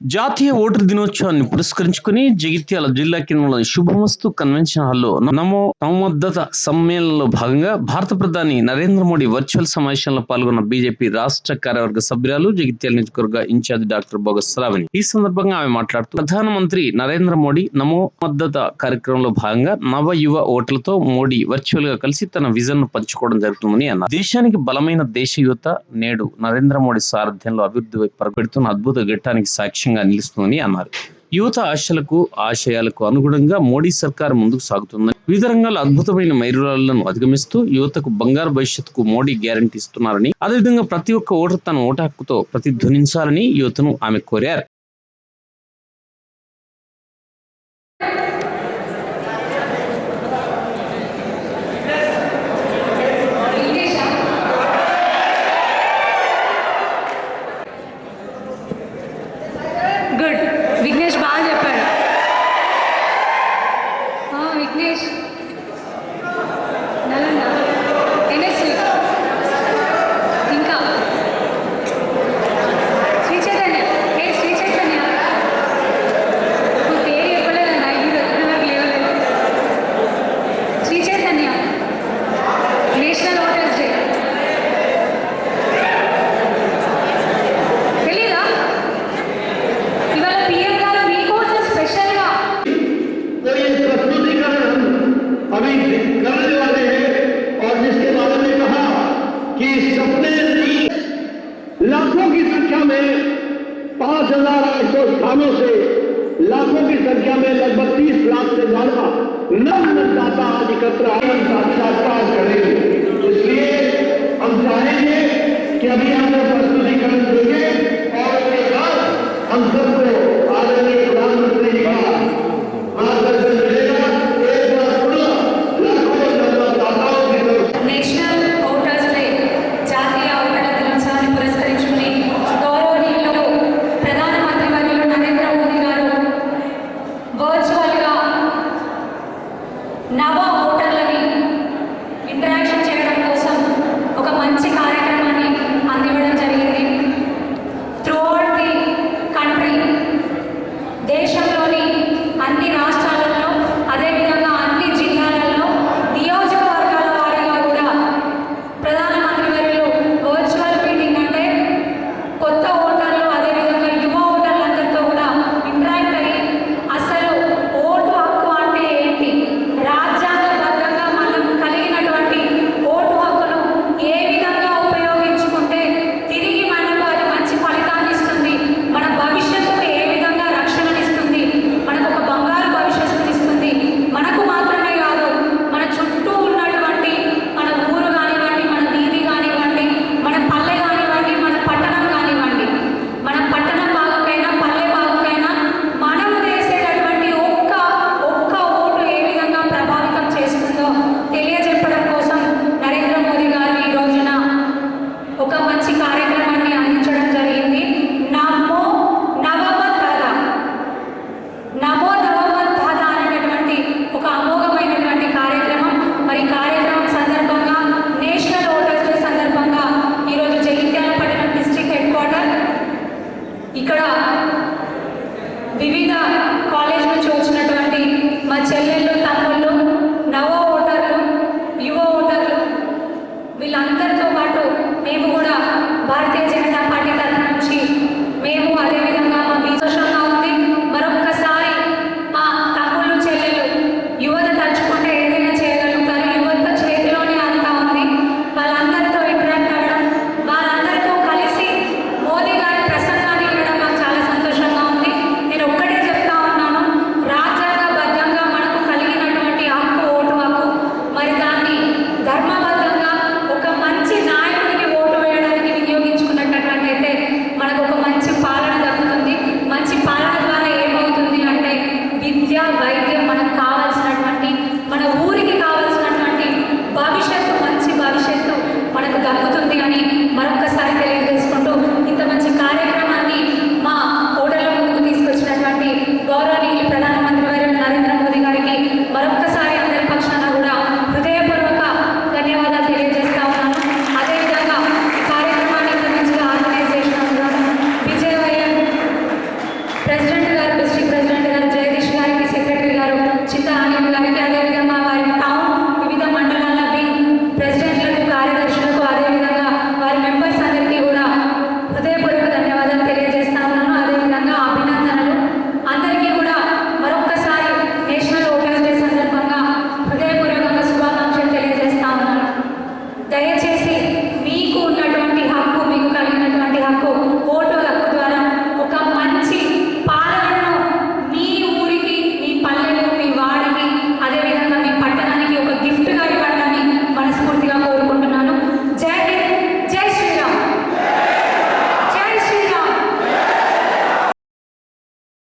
జాతీయ ఓటర్ దినోత్సవాన్ని పురస్కరించుకుని జగిత్యాల జిల్లా కేంద్రంలోని శుభమస్తు కన్వెన్షన్ హాల్లో నమో సంవర్ధత సమ్మేళనంలో భాగంగా భారత ప్రధాని నరేంద్ర మోడీ వర్చువల్ సమావేశంలో పాల్గొన్న బీజేపీ రాష్ట్ర కార్యవర్గ సభ్యురాలు జగిత్యాల నియోజకవర్గ ఇన్ఛార్జ్ డాక్టర్ బోగస్ రావిని ఈ సందర్భంగా ఆమె మాట్లాడుతూ ప్రధానమంత్రి నరేంద్ర మోడీ నమో మద్దత కార్యక్రమంలో భాగంగా నవ యువ ఓటర్లతో మోడీ వర్చువల్గా కలిసి తన విజన్ను పంచుకోవడం జరుగుతుందని అన్నారు. దేశానికి బలమైన దేశ యువత నేడు నరేంద్ర మోడీ సారథ్యంలో అభివృద్ధి పరపెడుతున్న అద్భుత ఘట్టానికి సాక్షి లక్ష్యంగా నిలుస్తుందని అన్నారు. యువత ఆశలకు ఆశయాలకు అనుగుణంగా మోడీ సర్కార్ ముందుకు సాగుతుందని వివిధ రంగాల అద్భుతమైన మైలురాళ్ళను అధిగమిస్తూ యువతకు బంగారు భవిష్యత్తుకు మోడీ గ్యారంటీ ఇస్తున్నారని అదేవిధంగా ప్రతి ఒక్క ఓటర్ తన ఓటు హక్కుతో ప్రతిధ్వనించాలని యువతను ఆమె కోరారు. please. Nalanda. हज़ार आठ सौ स्थानों से लाखों की संख्या में लगभग तीस लाख से ज़्यादा नव मतदाता आज एकत्र आए। साक्षात्कार అన్ని రాష్ట్ర